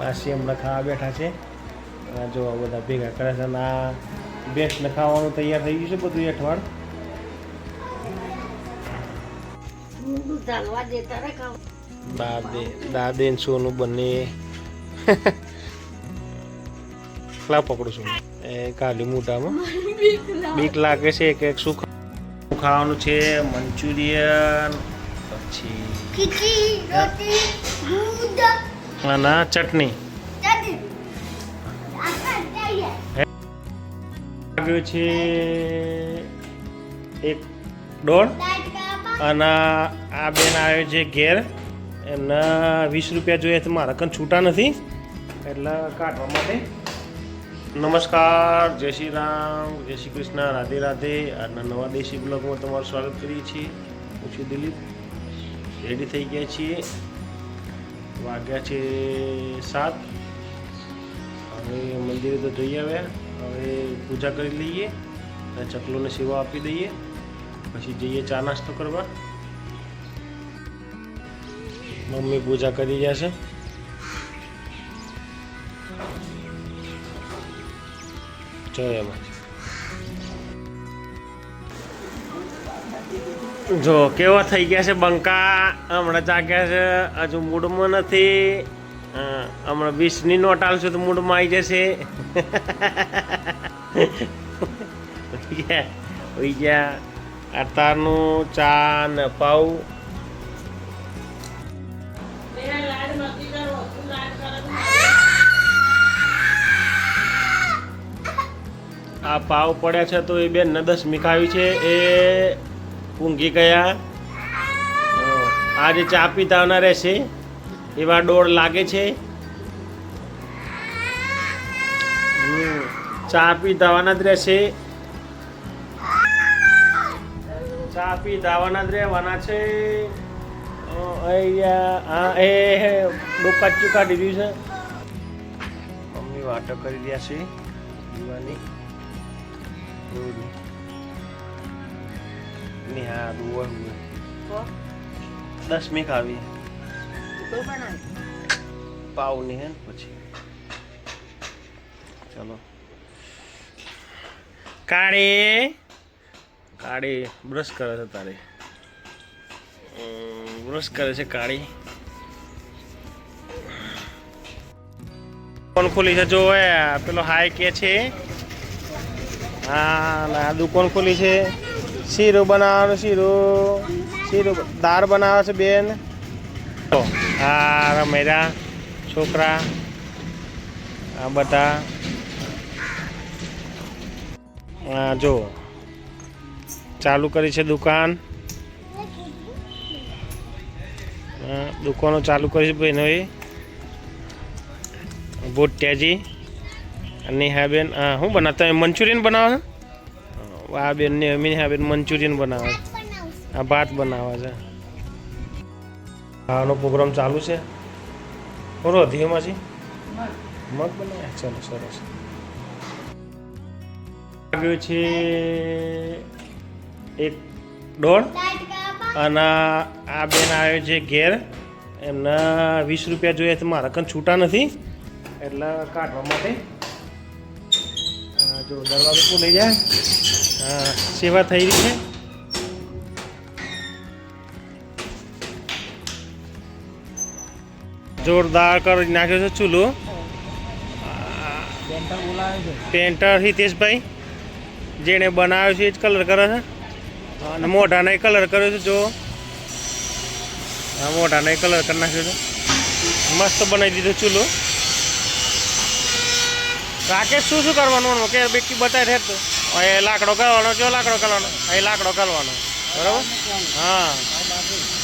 માસી હમણાં ખાવા બેઠા છે. જો બધા ભેગા કરે છે અને આ બેસ્ટ ખાવાનું તૈયાર થઈ ગયું છે બધું અઠવાડ દાદે દાદે સોનું બંને. ખલા પકડું છું એ કાલી મોઢામાં. બીક લાગે છે કે શું ખાવાનું છે? મંચુરિયન પછી ખીચડી રોટી અને ચટણી. લાગ્યું છે એક દોઢ. અને આ બેન આવ્યો છે ઘેર. એમના વીસ રૂપિયા જોઈએ તો મારા કંઈ છૂટા નથી. એટલે કાઢવા માટે. નમસ્કાર જય શ્રી રામ જય શ્રી કૃષ્ણ રાધે રાધે. અને નવા દેશી બ્લોગમાં તમારું સ્વાગત કરીએ છીએ. હું છું દિલીપ. રેડી થઈ ગયા છીએ. વાગ્યા છે સાત. હવે મંદિરે તો જઈ આવ્યા. હવે પૂજા કરી લઈએ. અને ચકલોને સેવા આપી દઈએ. પછી જઈએ ચા નાસ્તો કરવા. મમ્મી પૂજા કરી રહ્યા છે. જો એમાં જો, કેવા થઈ ગયા છે બંકા? હમણાં જાગ્યા છે. હજુ મૂડમાં નથી. હમણાં વીસની નોટ આવશે તો મૂડમાં આવી જશે. ઉઈ ગયા અતારનું ચા ને પાઉ. આ પાવ પડ્યા છે તો એ બેન ને દસ મીખાવી છે. એ ઊંઘી ગયા. આજે ચા પીતાના રહેશે એવા ડોળ લાગે છે. ચા પીતાવાના જ રહેશે. ચા પી દાવાના જ રહેવાના છે. અહીંયા, હા, એ ડોકાચું કાઢી દીધું છે. મમ્મી વાટો કરી રહ્યા છે. દીવાની. નિહારું વહુ દસ મી ખાવી પાવની હે પછી. ચલો. કાળી. કાળી બ્રશ કરે છે તારે. બ્રશ કરે છે કાળી. દુકાન ખોલી છે જો પેલો હાય કે છે. હા ના દુકાન ખોલી છે. શીરો બનાવવાનું શીરો. શીરો દાળ બનાવે છે બેન. આ રમેરા છોકરા. આ બધા. આ જો ચાલુ કરી છે દુકાન. હા, દુકાનો ચાલુ કરી છે બહેનોએ ભૂટ્યાજી. અને હા હા શું બનાવતા મંચુરિયન બનાવો આ બેન ને અમીન હા બેન મંચુરિયન બનાવે. આ ભાત બનાવે છે. આનો પ્રોગ્રામ ચાલુ છે. બોલો ધીમાં મગ બનાવ્યા ચાલો, સરસ. આવ્યો છે એક દોઢ. અને આ બેન આવ્યો છે ઘેર. એમના વીસ રૂપિયા જોઈએ તો મારા કંઈ છૂટા નથી. એટલે કાઢવા માટે જો દરવાજો ખોલી જાય. હા, સેવા થઈ રહી છે. જોરદાર કરી નાખ્યો છે ચૂલો. પેન્ટર હિતેશભાઈ, જેણે બનાવ્યો છે એ જ કલર કરે છે. અને મોઢાને કલર કર્યો છે, જો. મોઢાને કલર કરી નાખ્યો છે. મસ્ત બનાવી દીધો ચૂલો. રાકેશ, શું શું કરવાનું? કે બેટી બતાવી છે તો. એ લાકડો કરવાનો, જો લાકડો કરવાનો? એ લાકડો કરવાનો. બરાબર? હા.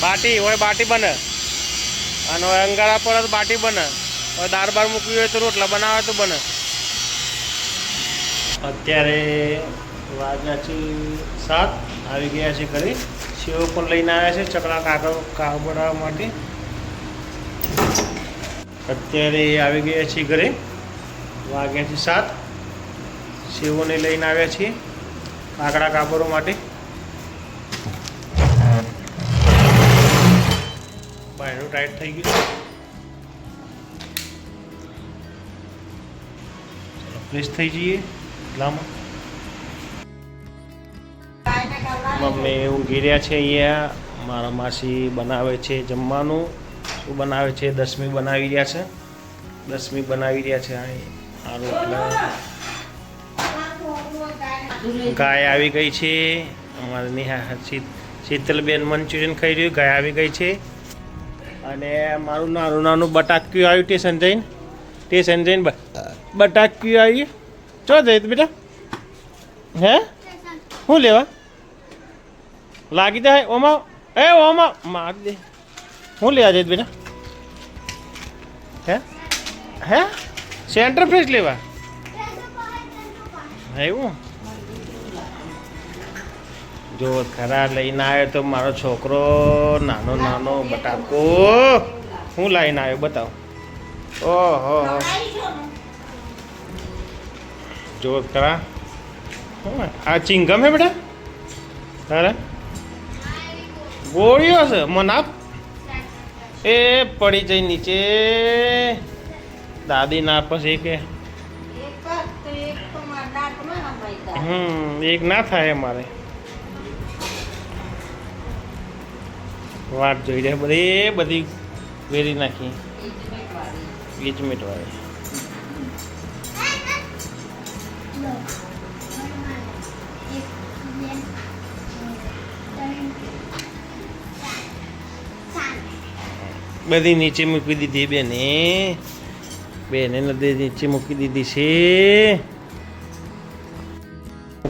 બાટી હોય બાટી બને. અને હોય અંગારા પર બાટી બને. હવે દાળ બાર મૂકવી હોય તો રોટલા બનાવે તો બને. અત્યારે વાગ્યા છે સાત. આવી ગયા છે ઘરે. સેવો પણ લઈને આવ્યા છે. ચકલા કાગળ કાક બનાવવા માટે. અત્યારે આવી ગયા છીએ ઘરે. વાગ્યા છે સાત. સેવોને લઈને આવ્યા છીએ કાકડા કાપરો માટે. બાયણું ટાઈટ થઈ ગયું. ફ્રેશ થઈ જઈએ એટલામાં. મમ્મી ઊંઘી રહ્યા છે અહીંયા. મારા માસી બનાવે છે જમવાનું. શું બનાવે છે? દસમી બનાવી રહ્યા છે. દસમી બનાવી રહ્યા છે અહીં. આ રોટલા ગાય આવી ગઈ છે. અમારે નિહા શીત- શીતલબેન મંચુરિયન ખાઈ રહ્યું, ગાય આવી ગઈ છે. અને મારું નાનું નાનું બટાક્યું આવ્યું તે સંજયને તે સંજયને બટાક્યું આવ્યું. ચો જઈ બેટા? હે? શું લેવા? લાગી જાય? ઓમાં, એ ઓમાં, માર દે. શું લેવા જઈ બેટા? હે? હે? સેન્ટર ફ્રેશ લેવા? એવું જો ખરા લઈને આવ્યો તો મારો છોકરો નાનો નાનો બટાકો. હું લઈને આવ્યો, બતાવો. ઓહો. જો ખરા. આ ચિંગમ હે બેટા? અરે. ગોળીઓ છે. મને આપ. એ પડી જઈ નીચે. દાદી ના પછી કે હમ, એક ના થાય મારે વાટ જોઈ રહ્યા, બધી બધી વેરી નાખી. મિનિટ વાળી બધી નીચે મૂકી દીધી બેને. બેને નદી નીચે મૂકી દીધી છે.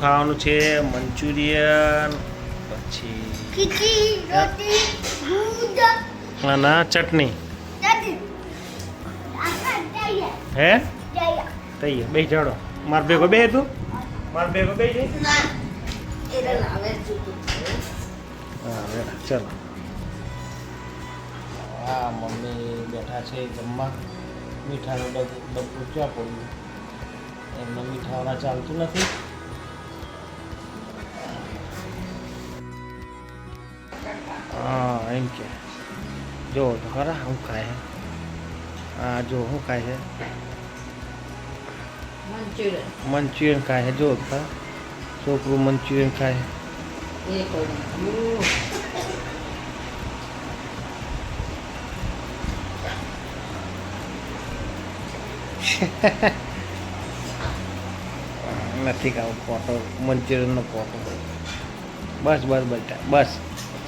ખાવાનું છે? મંચુરિયન પછી દૂધ. અને ચટણી. હે? તૈયાર. બે જાડો. માર ભેગો બે તું? માર ભેગો બે ના એને હા ચાલો. હા મમ્મી બેઠા છે જમવા. મીઠાનું ડબ્બો ક્યાં પડ્યું? એમને મીઠાવાળા ચાલતું નથી. હા એમ કે. જો તો ખરા હું ખાય હા? જો શું ખાય છે મંચુરિયન. મંચુરિયન ખાય છે જો તો ખરા. છોકરું મંચુરિયન ખાય છે. નથી ખાવું ફોટો મંચુરિયનનો ફોટો બસ બસ બેટા બસ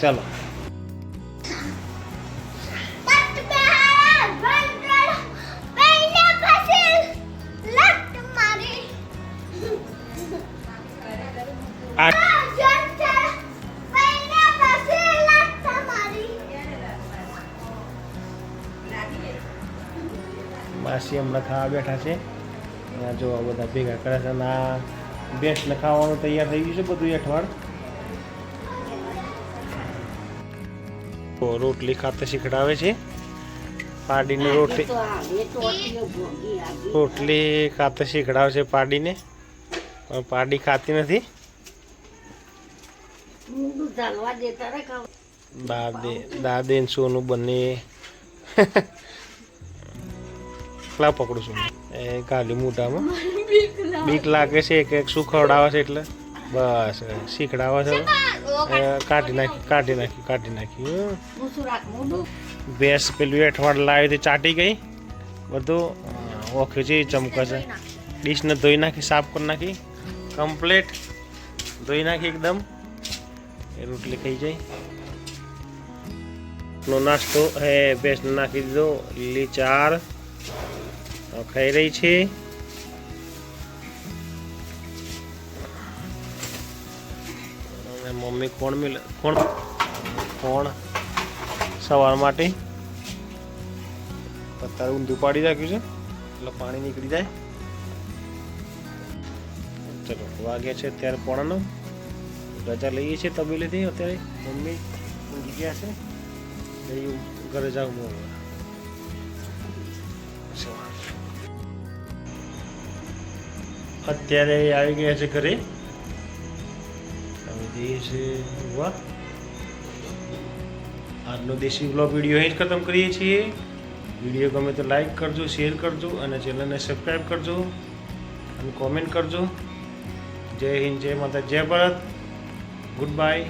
ચલો. માસી હમણાં ખાવા બેઠા છે. જો આ બધા ભેગા કરે છે અને આ બેસ્ટ ખાવાનું તૈયાર થઈ ગયું છે બધું અઠવાડ રોટલી ખાતે શીખડાવે છે. પાડીની રોટલી રોટલી ખાતે શીખડાવે છે પાડીને. પણ પાડી ખાતી નથી. દાદે દાદે સોનું બંને. કેટલા પકડું છું. એ ગાલી મોઢામાં. બીક લાગે. છે કે શું ખવડાવે છે એટલે. બસ શીખડાવે છે. કાઢી નાખી કાઢી નાખી કાઢી નાખી ભેંસ પેલું એઠવાડ લાવી હતી ચાટી ગઈ. બધું ઓખ્યું છે ચમકે છે. ડીશને ધોઈ નાખી સાફ કરી નાખી. કમ્પ્લેટ. ધોઈ નાખી એકદમ. એ રોટલી ખાઈ જાય. નો નાસ્તો હે ભેંસને નાખી દીધો લીલી ચાર. ખાઈ રહી છે. મમ્મી કોણ મિલ, કોણ કોણ સવાર માટે? અત્યારે ઊંધું પાડી રાખ્યું છે. એટલે પાણી નીકળી જાય. ચલો, વાગ્યા છે અત્યારે પોણાનો. રજા લઈએ છીએ તબીલેથી. અત્યારે મમ્મી ઊંઘી ગયા છે. ઘરે જાઉં હું અત્યારે આવી ગયા છે ઘરે. જઈએ છીએ વાહ આજનો દેશી બ્લોગ વીડિયો અહીં જ ખતમ કરીએ છીએ. વીડિયો ગમે તો લાઈક કરજો શેર કરજો અને ચેનલને સબસ્ક્રાઈબ કરજો અને કોમેન્ટ કરજો. જય હિન્દ, જય માતા જય ભારત. Good bye